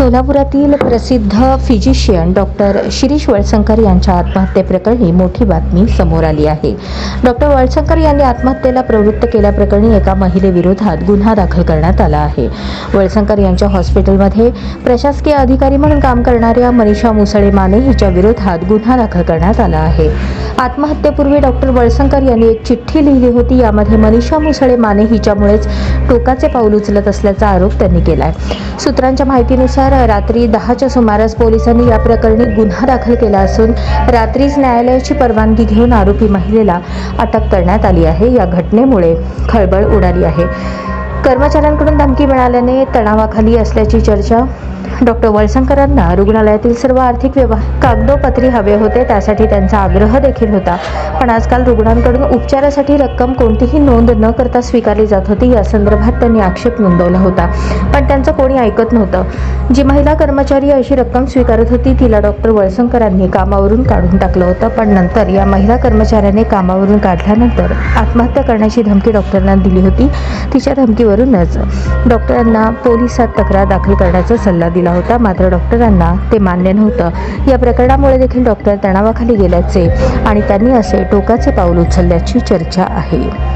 सोलापुरातील प्रसिद्ध physician doctor Shirish Walsankar यांच्या आत्महत्येप्रकरणी मोठी बातमी समोर आली आहे. डॉक्टर वळसंकर यांनी आत्महत्येला प्रवृत्त केल्याप्रकरणी एका महिलेविरोधात गुन्हा दाखल करण्यात आला आहे. वळसंकर यांच्या हॉस्पिटलमध्ये प्रशासकीय अधिकारी म्हणून काम करणाऱ्या मनीषा मुसळे माने हिच्या विरोधात गुन्हा दाखल करण्यात आला आहे. आत्महत्येपूर्वी डॉक्टर वळसंकर यांनी एक चिठ्ठी लिहिली होती. यामध्ये मनीषा मुसळे माने हिच्यामुळेच टोकाचे पाऊल उचलत असल्याचा आरोप त्यांनी केलाय. सूत्रांच्या माहितीनुसार रात्री दहाच्या सुमारास पोलिसांनी या प्रकरणी गुन्हा दाखल केला असून रात्रीच न्यायालयाची परवानगी घेऊन आरोपी महिलेला अटक करण्यात आली आहे. या घटनेमुळे खळबळ उडाली आहे. कर्मचाऱ्यांकडून धमकी मिळाल्याने तणावाखाली असल्याची चर्चा डॉक्टर वळसंकरांना रुग्णालयातील सर्व आर्थिक व्यवहार कागदोपत्री हवे होते त्यासाठी त्यांचा आग्रह देखील होता. पण आजकाल रुग्णांकडून उपचारासाठी रक्कम कोणतीही नोंद न करता स्वीकारली जात होती या संदर्भात त्यांनी आक्षेप नोंदवला होता. पण त्यांचं कोणी ऐकत नव्हतं. जी महिला कर्मचारी अशी रक्कम स्वीकारत होती तिला डॉक्टर वळसंकरांनी कामावरून काढून टाकलं होतं. पण नंतर या महिला कर्मचाऱ्याने कामावरून काढल्यानंतर आत्महत्या करण्याची धमकी डॉक्टरांना दिली होती. तिच्या धमकीवरूनच डॉक्टरांना पोलिसात तक्रार दाखल करण्याचा सल्ला दिला होता. मात्र डॉक्टरांना ते मान्य नव्हतं. या प्रकरणामुळे देखील डॉक्टर तणावाखाली गेल्याचे आणि त्यांनी असे टोकाचे पाऊल उचलल्याची चर्चा आहे.